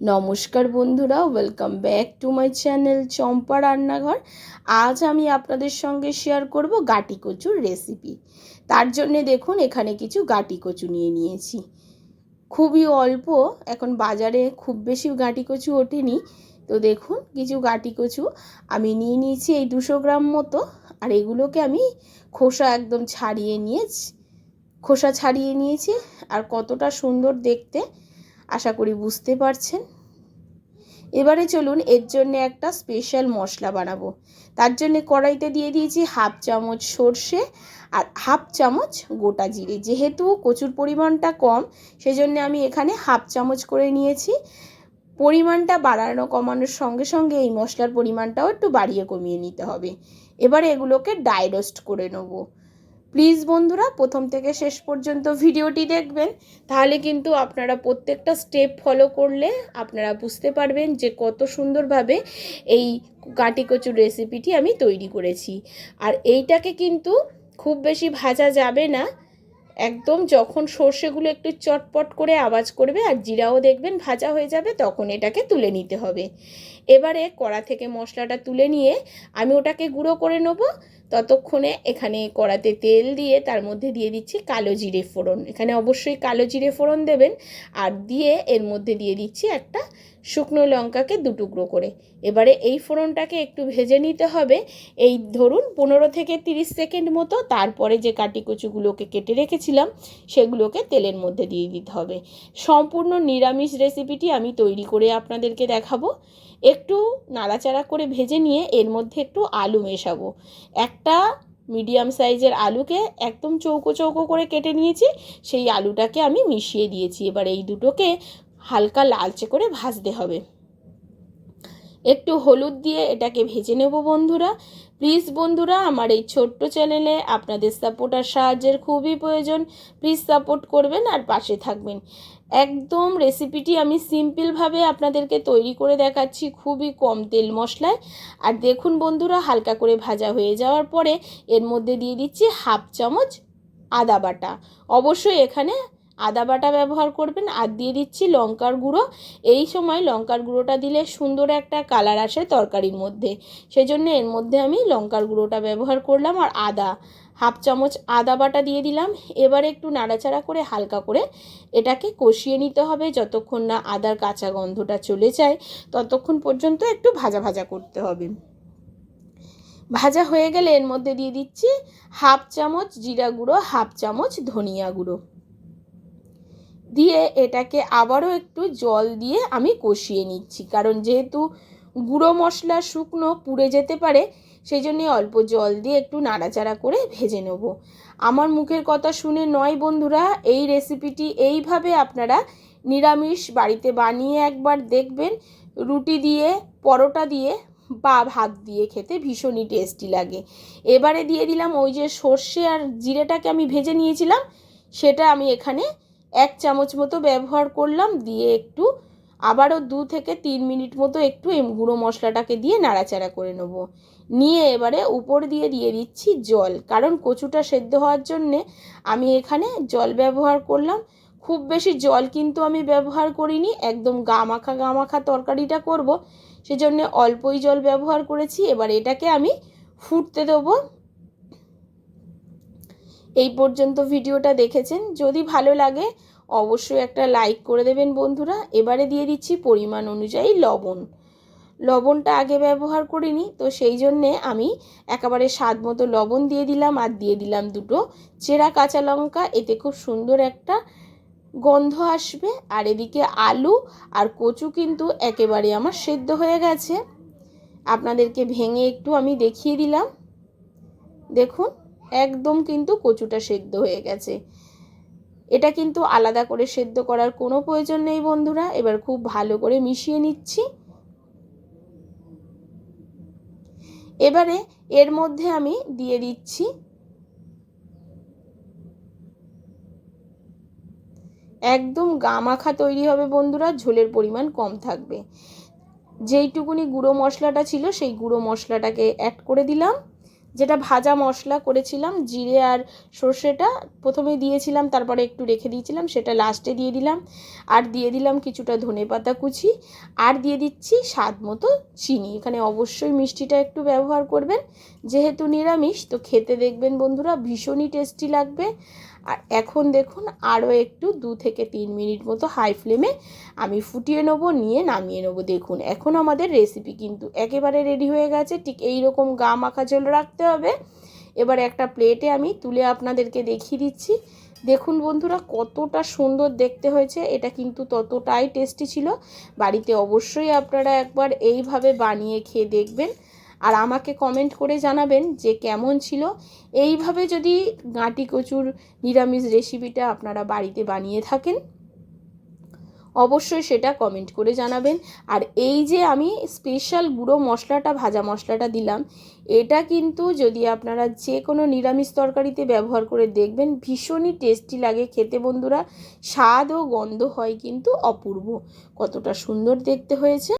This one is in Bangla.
নমস্কার বন্ধুরা welcome back to my channel Champa Rannaghar. আজ আমি আপনাদের সঙ্গে শেয়ার করব গাটি কচুর রেসিপি তার জন্য দেখুন, এখানে কিছু গাটি কচু নিয়ে নিয়েছি। খুবই অল্প, এখন বাজারে খুব বেশি গাটি কচু ওঠেনি। তো দেখুন, কিছু গাটি কচু আমি নিয়ে নিয়েছি এই দুশো গ্রাম মতো, আর এগুলোকে আমি খোসা একদম ছাড়িয়ে নিয়ে খোসা ছাড়িয়ে নিয়েছি, আর কতটা সুন্দর দেখতে। আশা করি বুঝতে পারছেন? এবারে চলুন এর জন্য একটা স্পেশাল মশলা বানাবো। তার জন্য কড়াইতে দিয়ে দিয়েছি হাফ চামচ সর্ষে আর হাফ চামচ গোটা জিরে। যেহেতু কচুর পরিমাণটা কম, সেজন্য আমি এখানে হাফ চামচ করে নিয়েছি। পরিমাণটা বাড়ানো, কমানোর সঙ্গে সঙ্গে এই মশলার পরিমাণটাও একটু বাড়িয়ে কমিয়ে নিতে হবে। এবারে এগুলোকে ডাই রোস্ট করে নেব। প্লিজ বন্ধুরা, প্রথম থেকে শেষ পর্যন্ত ভিডিওটি দেখবেন। তাহলে কিন্তু আপনারা প্রত্যেকটা স্টেপ ফলো করলে আপনারা বুঝতে পারবেন যে কত সুন্দরভাবে এই কাটি কচুর রেসিপিটি আমি তৈরি করেছি। আর এইটাকে কিন্তু খুব বেশি ভাজা যাবে না। একদম যখন সর্ষেগুলো একটু চটপট করে আওয়াজ করবে আর জিরাও দেখবেন ভাজা হয়ে যাবে, তখন এটাকে তুলে নিতে হবে। এবারে কড়া থেকে মশলাটা তুলে নিয়ে আমি ওটাকে গুঁড়ো করে নেব। ততক্ষণে এখানে কড়াতে তেল দিয়ে তার মধ্যে দিয়ে দিচ্ছি কালো জিরে ফোড়ন। এখানে অবশ্যই কালো জিরে ফোড়ন দেবেন। আর দিয়ে এর মধ্যে দিয়ে দিচ্ছি একটা শুকনো লঙ্কাকে দুটুকরো করে। এবারে এই ফোড়নটাকে একটু ভেজে নিতে হবে। এই ধরুন পনেরো থেকে তিরিশ সেকেন্ড মতো। তারপরে যে কাটি কচুগুলোকে কেটে রেখেছিলাম, সেগুলোকে তেলের মধ্যে দিয়ে দিতে হবে। সম্পূর্ণ নিরামিষ রেসিপিটি আমি তৈরি করে আপনাদেরকে দেখাবো। একটু নাড়াচাড়া করে ভেজে নিয়ে এর মধ্যে একটু আলু মেশাবো। একটা মিডিয়াম সাইজের আলুকে একদম চৌকো চৌকো করে কেটে নিয়েছি, সেই আলুটাকে আমি মিশিয়ে দিয়েছি। এবার এই দুটোকে হালকা লালচে করে ভাজতে হবে। একটু হলুদ দিয়ে এটাকে ভেজে নেব বন্ধুরা। প্লিজ বন্ধুরা, আমার এই ছোট্ট চ্যানেলে আপনাদের সাপোর্ট আর সাহায্যের খুবই প্রয়োজন। প্লিজ সাপোর্ট করবেন আর পাশে থাকবেন। একদম রেসিপিটি আমি সিম্পলভাবে আপনাদেরকে তৈরি করে দেখাচ্ছি, খুবই কম তেল মশলায়। আর দেখুন বন্ধুরা, হালকা করে ভাজা হয়ে যাওয়ার পরে এর মধ্যে দিয়ে দিচ্ছি হাফ চামচ আদা বাটা। অবশ্যই এখানে আদা বাটা ব্যবহার করবেন, আর দিয়ে দিচ্ছি লঙ্কার গুঁড়ো। এই সময় লঙ্কার গুঁড়োটা দিলে সুন্দর একটা কালার আসে তরকারির মধ্যে। সেজন্য এর মধ্যে আমি লঙ্কার গুঁড়োটা ব্যবহার করলাম, আর আদা হাফ চামচ আদা বাটা দিয়ে দিলাম। এবারে একটু নাড়াচাড়া করে হালকা করে এটাকে কষিয়ে নিতে হবে যতক্ষণ না আদার কাঁচা গন্ধটা চলে যায়, ততক্ষণ পর্যন্ত একটু ভাজা ভাজা করতে হবে। ভাজা হয়ে গেলে এর মধ্যে দিয়ে দিচ্ছি হাফ চামচ জিরা গুঁড়ো, হাফ চামচ ধনিয়া গুঁড়ো। দিয়ে এটাকে আবারও একটু জল দিয়ে আমি কষিয়ে নিচ্ছি, কারণ যেহেতু গুঁড়ো মশলা শুকনো পুড়ে যেতে পারে সেই জন্যে অল্প জল দিয়ে একটু নাড়াচাড়া করে ভেজে নেব। আমার মুখের কথা শুনে নয় বন্ধুরা, এই রেসিপিটি এইভাবে আপনারা নিরামিষ বাড়িতে বানিয়ে একবার দেখবেন। রুটি দিয়ে, পরোটা দিয়ে বা ভাত দিয়ে খেতে ভীষণই টেস্টি লাগে। এবারে দিয়ে দিলাম ওই যে সর্ষে আর জিরেটাকে আমি ভেজে নিয়েছিলাম, সেটা আমি এখানে এক চামচ মতো ব্যবহার করলাম, দিয়ে একটু আবারও দু থেকে তিন মিনিট মতো একটু গুঁড়ো মশলাটাকে দিয়ে নাড়াচাড়া করে নেব। নিয়ে এবারে উপর দিয়ে দিয়ে দিচ্ছি জল, কারণ কচুটা সেদ্ধ হওয়ার জন্যে আমি এখানে জল ব্যবহার করলাম। খুব বেশি জল কিন্তু আমি ব্যবহার করিনি, একদম গা মাখা গা মাখা তরকারিটা করব, সেজন্য অল্পই জল ব্যবহার করেছি। এবার এটাকে আমি ফুটতে দেবো। এই পর্যন্ত ভিডিওটা দেখেছেন। যদি ভালো লাগে অবশ্যই একটা লাইক করে দেবেন বন্ধুরা। এবারে দিয়ে দিচ্ছি পরিমাণ অনুযায়ী লবণ। লবণটা আগে ব্যবহার করিনি তো সেই জন্যে আমি একেবারে স্বাদ মতো লবণ দিয়ে দিলাম আর দিয়ে দিলাম দুটো চেরা কাঁচা লঙ্কা। এতে খুব সুন্দর একটা গন্ধ আসবে। আর এদিকে আলু আর কচু কিন্তু একেবারে আমার সেদ্ধ হয়ে গেছে। আপনাদেরকে ভেঙে একটু আমি দেখিয়ে দিলাম। দেখুন, একদম কিন্তু কচুটা সেদ্ধ হয়ে গেছে। এটা কিন্তু আলাদা করে সেদ্ধ করার কোনো প্রয়োজন নেই বন্ধুরা। এবার খুব ভালো করে মিশিয়ে নিচ্ছি। এবারে এর মধ্যে আমি দিয়ে দিচ্ছি একদম গা মাখা তৈরি হবে বন্ধুরা, ঝোলের পরিমাণ কম থাকবে। যেইটুকুনি গুঁড়ো মশলাটা ছিল সেই গুঁড়ো মশলাটাকে অ্যাড করে দিলাম। যেটা ভাজা মশলা করেছিলাম, জিরে আর সর্ষেটা প্রথমে দিয়েছিলাম, তারপরে একটু রেখে দিয়েছিলাম, সেটা লাস্টে দিয়ে দিলাম। আর দিয়ে দিলাম কিছুটা ধনে পাতা কুচি, আর দিয়ে দিচ্ছি স্বাদ মতো চিনি। এখানে অবশ্যই মিষ্টিটা একটু ব্যবহার করবেন, যেহেতু নিরামিষ, তো খেতে দেখবেন বন্ধুরা, ভীষণই টেস্টি লাগবে। আর এখন দেখুন আরও একটু দু থেকে তিন মিনিট মতো হাই ফ্লেমে আমি ফুটিয়ে নেব, নিয়ে নামিয়ে নেব। দেখুন, এখন আমাদের রেসিপি কিন্তু একেবারে রেডি হয়ে গেছে। ঠিক এই রকম গা মাখা ঝোল রাখতে হবে। এবার একটা প্লেটে আমি তুলে আপনাদেরকে দেখিয়ে দিচ্ছি। দেখুন বন্ধুরা, কতটা সুন্দর দেখতে হয়েছে। এটা কিন্তু ততটাই টেস্টি ছিল। বাড়িতে অবশ্যই আপনারা একবার এইভাবে বানিয়ে খেয়ে দেখবেন। আর আমাকে কমেন্ট করে জানাবেন যে কেমন ছিল। এইভাবে যদি গাঁটি কচুর নিরামিষ রেসিপিটা আপনারা বাড়িতে বানিয়ে থাকেন, অবশ্যই সেটা কমেন্ট করে জানাবেন। আর এই যে আমি স্পেশাল গুঁড়ো মশলাটা, ভাজা মশলাটা দিলাম, এটা কিন্তু যদি আপনারা যে কোনো নিরামিষ তরকারিতে ব্যবহার করে দেখবেন, ভীষণই টেস্টি লাগে খেতে বন্ধুরা। স্বাদ ও গন্ধ হয় কিন্তু অপূর্ব। কতটা সুন্দর দেখতে হয়েছে।